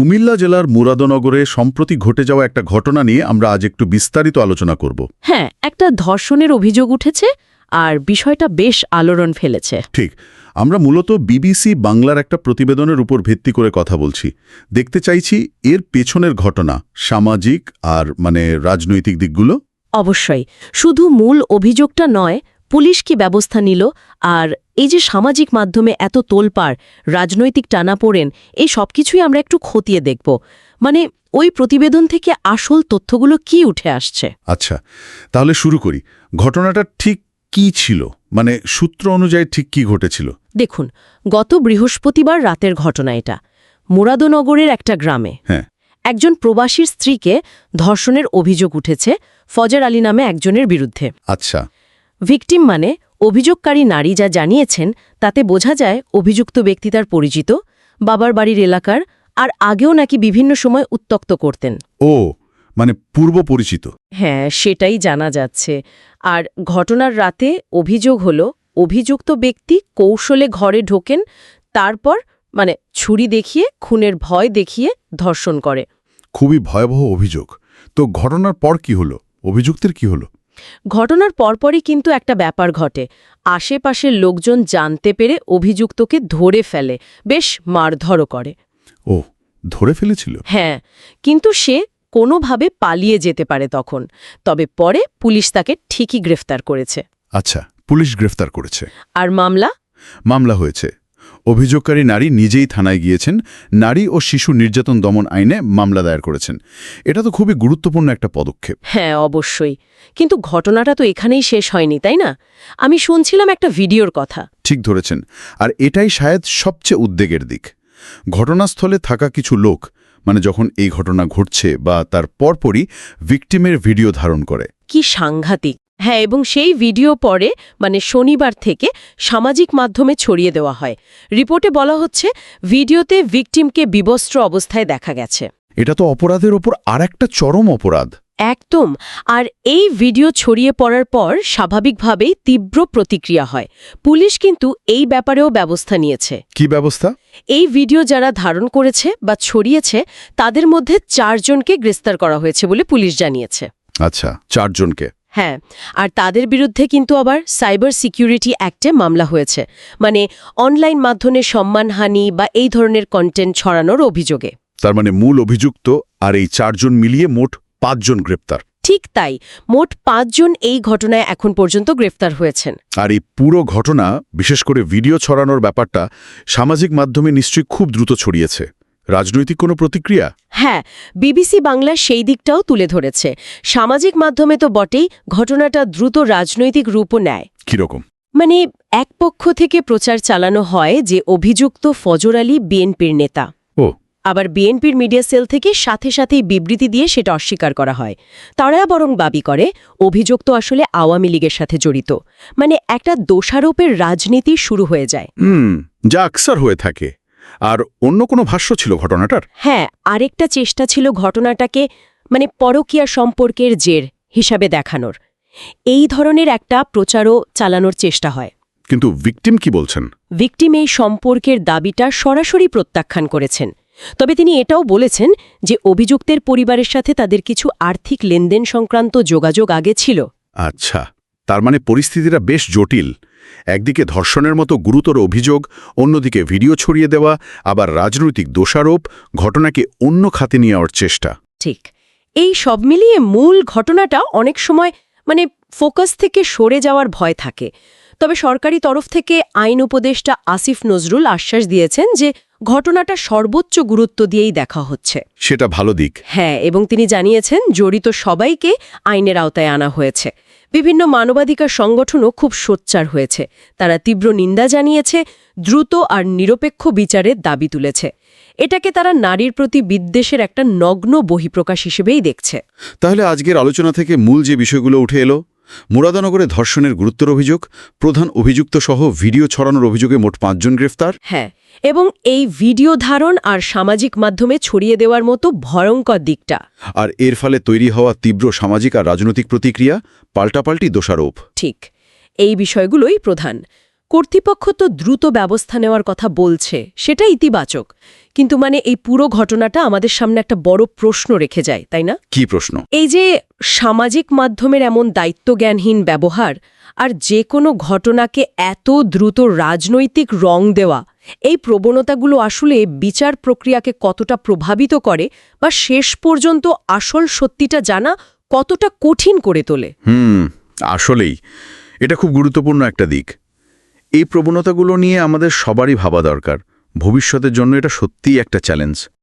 কুমিল্লা জেলার মুরাদনগরে সম্প্রতি ঘটে যাওয়া একটা ঘটনা নিয়ে আমরা আজ একটু বিস্তারিত আলোচনা করব। হ্যাঁ একটা ধর্ষণের অভিযোগ উঠেছে আর বিষয়টা বেশ আলোড়ন ফেলেছে। ঠিক আমরা মূলত বিবিসি বাংলার একটা প্রতিবেদনের উপর ভিত্তি করে কথা বলছি। দেখতে চাইছি এর পেছনের ঘটনা সামাজিক আর মানে রাজনৈতিক দিকগুলো। অবশ্যই শুধু মূল অভিযোগটা নয় পুলিশ কি ব্যবস্থা নিল আর এই যে সামাজিক মাধ্যমে এত তোলপাড় রাজনৈতিক টানাপোড়েন এই সবকিছুই আমরা একটু খতিয়ে দেখব। মানে ওই প্রতিবেদন থেকে আসল তথ্যগুলো কি উঠে আসছে? আচ্ছা তাহলে শুরু করি। ঘটনাটা ঠিক কি ছিল? মানে সূত্র অনুযায়ী ঠিক কি ঘটেছিল? দেখুন গত বৃহস্পতিবার রাতের ঘটনা এটা। মুরাদনগরের একটা গ্রামে হ্যাঁ। একজন প্রবাসীর স্ত্রীকে ধর্ষণের অভিযোগ উঠেছে ফজর আলী নামে একজনের বিরুদ্ধে। আচ্ছা। ভিকটিম মানে অভিযোগকারী নারী যা জানিয়েছেন তাতে বোঝা যায় অভিযুক্ত ব্যক্তি তার পরিচিত বাবার বাড়ির এলাকার আর আগেও নাকি বিভিন্ন সময় উত্তক্ত করতেন। ও মানে পূর্ব পরিচিত। হ্যাঁ সেটাই জানা যাচ্ছে। আর ঘটনার রাতে অভিযোগ হল অভিযুক্ত ব্যক্তি কৌশলে ঘরে ঢোকেন তারপর মানে ছুরি দেখিয়ে খুনের ভয় দেখিয়ে ধর্ষণ করে। খুবই ভয়াবহ অভিযোগ। তো ঘটনার পর কি হলো? অভিযুক্তের কি হলো? ঘটনার পরপরই কিন্তু একটা ব্যাপার ঘটে। আশেপাশের লোকজন জানতে পেরে অভিযুক্তকে ধরে ফেলে বেশ মারধরও করে। ও ধরে ফেলেছিল? হ্যাঁ কিন্তু সে কোনোভাবে পালিয়ে যেতে পারে তখন তবে পরে পুলিশ তাকে ঠিকই গ্রেফতার করেছে। আচ্ছা পুলিশ গ্রেফতার করেছে। আর মামলা? মামলা হয়েছে। অভিযোগকারী নারী নিজেই থানায় গিয়েছেন। নারী ও শিশু নির্যাতন দমন আইনে মামলা দায়ের করেছেন। এটা তো খুবই গুরুত্বপূর্ণ একটা পদক্ষেপ। হ্যাঁ অবশ্যই। কিন্তু ঘটনাটা তো এখানেই শেষ হয়নি তাই না? আমি শুনছিলাম একটা ভিডিওর কথা। ঠিক ধরেছেন। আর এটাই শায়দ সবচেয়ে উদ্বেগের দিক। ঘটনাস্থলে থাকা কিছু লোক মানে যখন এই ঘটনা ঘটছে বা তার পরপরই ভিকটিমের ভিডিও ধারণ করে। কি সাংঘাতিক। হ্যাঁ এবং সেই ভিডিও পরে মানে শনিবার থেকে সামাজিক মাধ্যমে ছড়িয়ে দেওয়া হয়। রিপোর্টে বলা হচ্ছে ভিডিওতে ভিকটিমকে বিবস্ত্র অবস্থায় দেখা গেছে। এটা তো অপরাধের ওপর আর একটা চরম অপরাধ। একদম। আর এই ভিডিও ছড়িয়ে পড়ার পর স্বাভাবিকভাবেই তীব্র প্রতিক্রিয়া হয়। পুলিশ কিন্তু এই ব্যাপারেও ব্যবস্থা নিয়েছে। কি ব্যবস্থা? এই ভিডিও যারা ধারণ করেছে বা ছড়িয়েছে তাদের মধ্যে চারজনকে গ্রেফতার করা হয়েছে বলে পুলিশ জানিয়েছে। আচ্ছা চারজনকে। হ্যাঁ আর তাদের বিরুদ্ধে কিন্তু আবার সাইবার সিকিউরিটি অ্যাক্টে মামলা হয়েছে। মানে অনলাইন মাধ্যমে সম্মানহানি বা এই ধরনের কন্টেন্ট ছড়ানোর অভিযোগে। তার মানে মূল অভিযুক্ত আর এই চারজন মিলিয়ে মোট পাঁচজন গ্রেপ্তার। ঠিক তাই মোট পাঁচজন এই ঘটনায় এখন পর্যন্ত গ্রেফতার হয়েছেন। আর এই পুরো ঘটনা বিশেষ করে ভিডিও ছড়ানোর ব্যাপারটা সামাজিক মাধ্যমে নিশ্চয়ই খুব দ্রুত ছড়িয়েছে। রাজনৈতিক কোনো প্রতিক্রিয়া? হ্যাঁ বিবিসি বাংলা সেই দিকটাও তুলে ধরেছে। সামাজিক মাধ্যমে তো বটেই ঘটনাটা দ্রুত রাজনৈতিক রূপও নেয়। কীরকম? মানে এক পক্ষ থেকে প্রচার চালানো হয় যে অভিযুক্ত ফজর আলী বিএনপির নেতা। ও। আবার বিএনপির মিডিয়া সেল থেকে সাথে সাথেই বিবৃতি দিয়ে সেটা অস্বীকার করা হয়। তারা বরং দাবি করে অভিযুক্ত আসলে আওয়ামী লীগের সাথে জড়িত। মানে একটা দোষারোপের রাজনীতি শুরু হয়ে যায়। হুম যা আকসার হয়ে থাকে। আর অন্য কোনো ভাষ্য ছিল ঘটনাটার? হ্যাঁ আরেকটা চেষ্টা ছিল ঘটনাটাকে মানে পরকীয়া সম্পর্কের জের হিসাবে দেখানোর। এই ধরনের একটা প্রচারও চালানোর চেষ্টা হয়। কিন্তু ভিকটিম কি বলছেন? ভিকটিম এই সম্পর্কের দাবিটা সরাসরি প্রত্যাখ্যান করেছেন। তবে তিনি এটাও বলেছেন যে অভিযুক্তের পরিবারের সাথে তাদের কিছু আর্থিক লেনদেন সংক্রান্ত যোগাযোগ আগে ছিল। আচ্ছা। তার মানে পরিস্থিতিটা বেশ জটিল। একদিকে ধর্ষণের মতো গুরুতর অভিযোগ অন্যদিকে ভিডিও ছড়িয়ে দেওয়া আবার রাজনৈতিক দোষারোপ ঘটনাকে অন্য খাতে নেওয়ার চেষ্টা। ঠিক। এই সব মিলিয়ে মূল ঘটনাটা অনেক সময় মানে ফোকাস থেকে সরে যাওয়ার ভয় থাকে। তবে সরকারি তরফ থেকে আইন উপদেষ্টা আসিফ নজরুল আশ্বাস দিয়েছেন যে ঘটনাটা সর্বোচ্চ গুরুত্ব দিয়েই দেখা হচ্ছে। সেটা ভালো দিক। হ্যাঁ এবং তিনি জানিয়েছেন জড়িত সবাইকে আইনের আওতায় আনা হয়েছে। বিভিন্ন মানবাধিকার সংগঠনও খুব সোচ্চার হয়েছে। তারা তীব্র নিন্দা জানিয়েছে, দ্রুত আর নিরপেক্ষ বিচারের দাবি তুলেছে। এটাকে তারা নারীর প্রতি বিদ্বেষের একটা নগ্ন বহিঃপ্রকাশ হিসেবেই দেখছে। তাহলে আজকের আলোচনা থেকে মূল যে বিষয়গুলো উঠে এলো মুরাদানগরে ধর্ষণের গুরুত্বের অভিযোগ প্রধান অভিযুক্ত সহ ভিডিও ছড়ানোর অভিযোগে মোট পাঁচজন গ্রেফতার। হ্যাঁ এবং এই ভিডিও ধারণ আর সামাজিক মাধ্যমে ছড়িয়ে দেওয়ার মতো ভয়ঙ্কর দিকটা। আর এর ফলে তৈরি হওয়া তীব্র সামাজিক আর রাজনৈতিক প্রতিক্রিয়া পাল্টাপাল্টি দোষারোপ। ঠিক এই বিষয়গুলোই প্রধান। কর্তৃপক্ষ তো দ্রুত ব্যবস্থা নেওয়ার কথা বলছে সেটা ইতিবাচক। কিন্তু মানে এই পুরো ঘটনাটা আমাদের সামনে একটা বড় প্রশ্ন রেখে যায় তাই না? কি প্রশ্ন? এই যে সামাজিক মাধ্যমের এমন দায়িত্বজ্ঞানহীন ব্যবহার আর যে কোনো ঘটনাকে এত দ্রুত রাজনৈতিক রং দেওয়া এই প্রবণতাগুলো আসলে বিচার প্রক্রিয়াকে কতটা প্রভাবিত করে বা শেষ পর্যন্ত আসল সত্যিটা জানা কতটা কঠিন করে তোলে? হুম আসলেই। এটা খুব গুরুত্বপূর্ণ একটা দিক। এই প্রবণতাগুলো নিয়ে আমাদের সবারই ভাবা দরকার। ভবিষ্যতের জন্য এটা সত্যিই একটা চ্যালেঞ্জ